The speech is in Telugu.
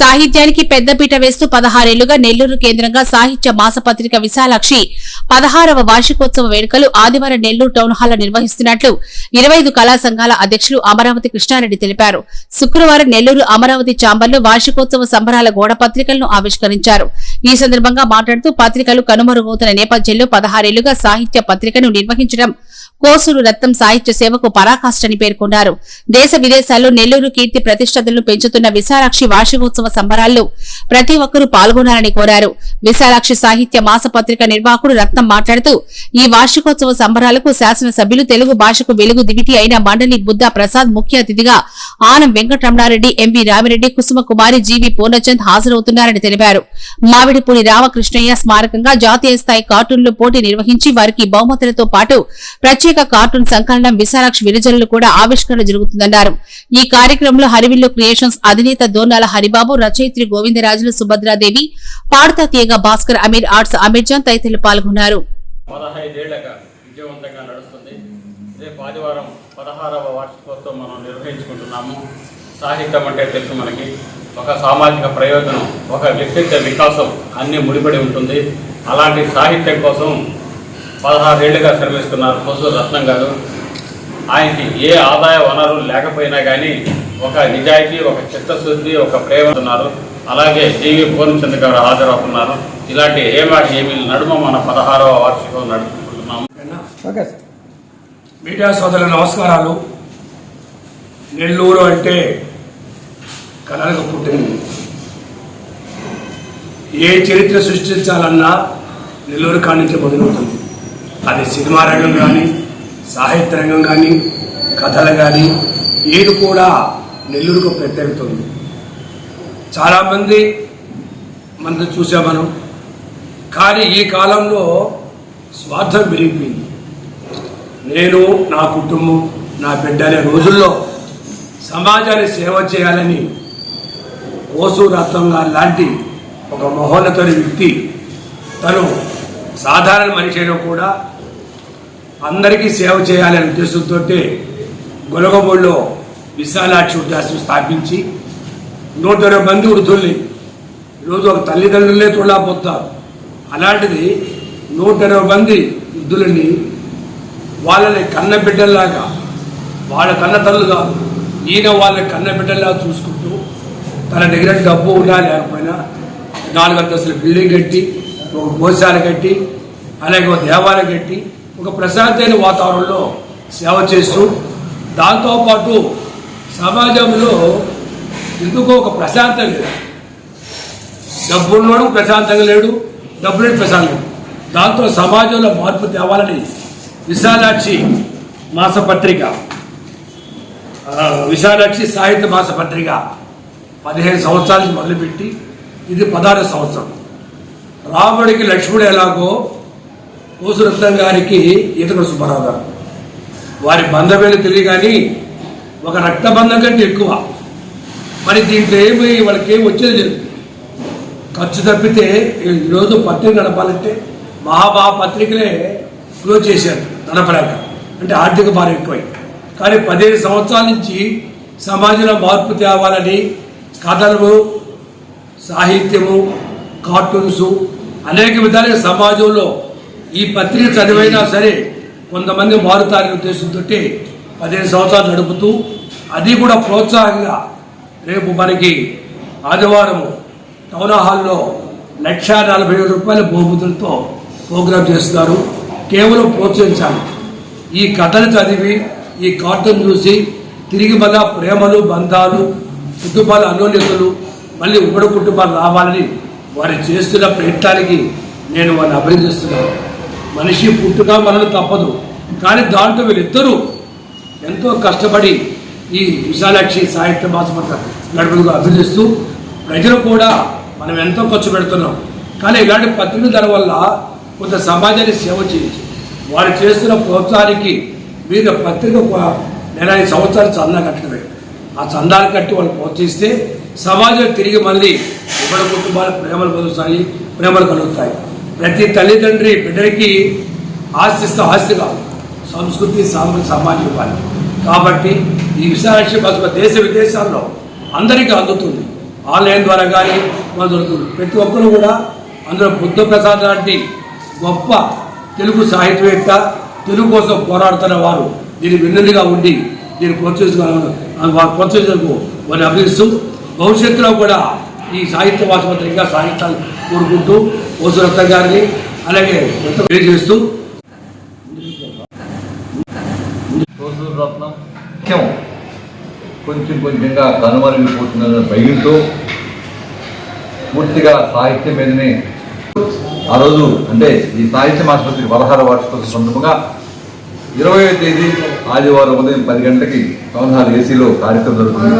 సాహిత్యానికి పెద్దపీట వేస్తూ పదహారేళ్ళుగా నెల్లూరు కేంద్రంగా సాహిత్య మాసపత్రిక విశాలాక్షి పదహారవ వార్షికోత్సవ వేడుకలు ఆదివారం నెల్లూరు టౌన్ హాల్లో నిర్వహిస్తున్నట్లు ఇరవై ఐదు కళా సంఘాల అధ్యక్షులు అమరావతి కృష్ణారెడ్డి తెలిపారు. శుక్రవారం నెల్లూరు అమరావతి ఛాంబర్లో వార్షికోత్సవ సంబరాల గోడ పత్రికలను ఆవిష్కరించారు. ఈ సందర్భంగా మాట్లాడుతూ పత్రికలు కనుమరుగవుతున్న నేపథ్యంలో పదహారేళ్ళుగా సాహిత్య పత్రికను నిర్వహించడం కోసూరు రత్నం సాహిత్య సేవకు పరాకాష్ఠని పేర్కొన్నారు. దేశ విదేశాల్లో నెల్లూరు కీర్తి ప్రతిష్టతలను పెంచుతున్న విశాలాక్షి వార్షికోత్సవ సంబరాల్లో ప్రతి ఒక్కరూ పాల్గొనాలని కోరారు. విశాలాక్షి సాహిత్య మాసపత్రిక నిర్వాహకుడు రత్నం మాట్లాడుతూ ఈ వార్షికోత్సవ సంబరాలకు శాసనసభ్యులు తెలుగు భాషకు వెలుగు దివిటి అయిన మండలి బుద్ధ ప్రసాద్ ముఖ్య అతిథిగా ఆనం వెంకటరమణారెడ్డి ఎంవి రామిరెడ్డి కుసుమ కుమారి జీవి పూర్ణచంద్ హాజరవుతున్నారని తెలిపారు. మామిడిపూడి రామకృష్ణయ్య స్మారకంగా జాతీయ స్థాయి కార్టూన్లు పోటీ నిర్వహించి వారికి బహుమతులతో పాటు ప్రత్యేక కార్టూన్ సంకలనం విశాలాక్షి విరజనులు కూడా ఆవిష్కరణ జరుగుతుందన్నారు. ఈ కార్యక్రమంలో హరివిల్లు క్రియేషన్స్ అధినేత దోనాల హరిబాబు రచయిత్రి గోవిందరాజులు సుభద్రాదేవి పాడతా తీయగా భాస్కర్ అమీర్ ఆర్ట్స్ అమీర్ జాన్ తదితరులు పాల్గొన్నారు. విజయవంతంగా నడుస్తుంది. రేపు ఆదివారం పదహారవ వార్షికోత్సవం మనం నిర్వహించుకుంటున్నాము. సాహిత్యం అంటే తెలుసు మనకి. ఒక సామాజిక ప్రయోజనం ఒక వ్యక్తిత్వ వికాసం అన్నీ ముడిపడి ఉంటుంది. అలాంటి సాహిత్యం కోసం పదహారేళ్ళుగా శ్రమిస్తున్నారు కొసూరు రత్నం గారు. ఆయనకి ఏ ఆదాయ వనరులు లేకపోయినా కానీ ఒక నిజాయితీ ఒక చిత్తశుద్ధి ఒక ప్రేమ ఉన్నారు. అలాగే జీవి పూర్ణచంద్ర గారు హాజరవుతున్నారు. ఇలాంటి ఏమాటి ఏమీ నడుమ మన పదహారవ వార్షికం నడుపుకుంటున్నాము. Okay sir. మీడియా సోదరుల నమస్కారాలు. నెల్లూరు అంటే కళలకు పుట్టింది. ఏ చరిత్ర సృష్టించాలన్నా నెల్లూరు కాడి నుంచి మొదలవుతుంది. అది సినిమా రంగం కానీ సాహిత్య రంగం కానీ కథలు కానీ ఏది కూడా నెల్లూరుకు ప్రత్యేకత ఉంది. చాలామంది మనం చూసాం మనం కానీ ఈ కాలంలో స్వార్థం పెరిగిపోయింది. నేను నా కుటుంబం నా బిడ్డ అనే రోజుల్లో సమాజాన్ని సేవ చేయాలని ఓసు రత్నం గారు లాంటి ఒక మహోన్నతని వ్యక్తి తను సాధారణ మనిషి అయినా కూడా అందరికీ సేవ చేయాలనే ఉద్దేశంతో గొలగబోళ్ళలో విశాలాక్షి ఉద్యాసం స్థాపించి నూట ఇరవై మంది వృద్ధుల్ని. ఈరోజు ఒక తల్లిదండ్రులే చూడలేకపోతారు అలాంటిది నూట ఇరవై మంది వృద్ధులని వాళ్ళని కన్న బిడ్డల్లాగా వాళ్ళ కన్న తల్లు కాదు ఈయన వాళ్ళని కన్న బిడ్డల్లాగా చూసుకుంటూ తన దగ్గర డబ్బు ఉన్నా లేకపోయినా నాలుగు అంతస్తుల బిల్డింగ్ కట్టి ఒక గోశాల కట్టి అలాగే ఒక దేవాలయం కట్టి ఒక ప్రశాంతమైన వాతావరణంలో సేవ చేస్తూ దాంతోపాటు సమాజంలో ఎందుకో ఒక ప్రశాంతం లేదు. డబ్బున్నోడు ప్రశాంతంగా లేడు డబ్బు లేని ప్రశాంతం దాంతో సమాజంలో మార్పు తేవాలని విశాలాక్షి మాసపత్రిక విశాలాక్షి సాహిత్య మాసపత్రిక పదిహేను సంవత్సరాల నుంచి మొదలుపెట్టి ఇది పదహారు సంవత్సరం. రాముడికి లక్ష్ముడు ఎలాగో పోసురత్నం గారికి ఈతకుడు సుబ్బారావు గారు. వారి బంధమేలు తెలియ కానీ ఒక రక్తబంధం కంటే ఎక్కువ. మరి దీంట్లో ఏమి వాళ్ళకి ఏమి వచ్చేది లేదు. ఖర్చు తప్పితే ఈరోజు పత్రిక నడపాలంటే మహామహా పత్రికలే క్లోజ్ చేశారు నడపలేక. అంటే ఆర్థిక భారం ఎక్కువై కానీ పదిహేను సంవత్సరాల నుంచి సమాజంలో మార్పు తేవాలని కథలు సాహిత్యము కార్టూన్స్ అనేక విధాలుగా సమాజంలో ఈ పత్రిక చదివైనా సరే కొంతమంది మారుతారనే ఉద్దేశంతో పదిహేను సంవత్సరాలు నడుపుతూ అది కూడా ప్రోత్సాహంగా రేపు మనకి ఆదివారము టౌన్ హాల్లో లక్ష నలభై వేల రూపాయల బహుమతులతో ప్రోగ్రాం చేస్తున్నారు. కేవలం ప్రోత్సహించాలి. ఈ కథలు చదివి ఈ కార్టూన్ చూసి తిరిగి మళ్ళా ప్రేమలు బంధాలు కుటుంబాల అన్యోన్యతలు మళ్ళీ ఉమ్మడి కుటుంబాలు రావాలని వారు చేస్తున్న ప్రయత్నానికి నేను వారిని అభినందిస్తున్నాను. మనిషి పుట్టుక మనలు తప్పదు. కానీ దాంట్లో వీళ్ళిద్దరూ ఎంతో కష్టపడి ఈ విశాలాక్షి సాహిత్య మాసపత్ర నడుపులకు అభినందిస్తూ ప్రజలు కూడా మనం ఎంతో ఖర్చు పెడుతున్నాం. కానీ ఇలాంటి పత్రికల ధర వల్ల కొంత సమాజాన్ని సేవ చేయొచ్చు వారు చేస్తున్న ప్రోత్సాహానికి మీరు పత్రిక నెల ఐదు సంవత్సరాలు చందా కట్టడమే ఆ చందాలు కట్టి వాళ్ళు ప్రోత్సహిస్తే సమాజం తిరిగి మళ్ళీ ఇవ్వడ కుటుంబాలు ప్రేమలు కలుగుతాయి ప్రేమలు కలుగుతాయి. ప్రతి తల్లిదండ్రి బిడ్డకి ఆస్తిస్తే ఆస్తి కాదు సంస్కృతి సాంస్కృతిక సమాజం ఇవ్వాలి కాబట్టి ఈ విశాలాక్షి భాష దేశ విదేశాల్లో అందరికీ అందుతుంది. ఆన్లైన్ ద్వారా కానీ మన దొరుకుతుంది. ప్రతి ఒక్కరు కూడా అందులో బుద్ధ ప్రసాద్ లాంటి గొప్ప తెలుగు సాహిత్యవేత్త తెలుగు కోసం పోరాడుతున్న వారు దీని వెన్నుదిగా ఉండి దీన్ని ప్రోత్సహించు వారు ప్రోత్సహించకు వారిని అభినందిస్తూ భవిష్యత్తులో కూడా ఈ సాహిత్య వాసపత్రిక ఇంకా సాహిత్యాలు కోరుకుంటూ ఓసురత్న గారిని అలాగే తెలియజేస్తూ రోజు రత్నం. ముఖ్యం కొంచెం కొంచెంగా కనుమరుగిపోతుందన్న భయంతో పూర్తిగా సాహిత్యం మీదనే ఆ రోజు అంటే ఈ సాహిత్య ఆసుపత్రి పదహార వార్షికోత్సవ సందర్భంగా ఇరవై తేదీ ఆదివారం ఉదయం పది గంటలకి టౌన్ హాల్ ఏసీలో కార్యక్రమం జరుగుతుంది.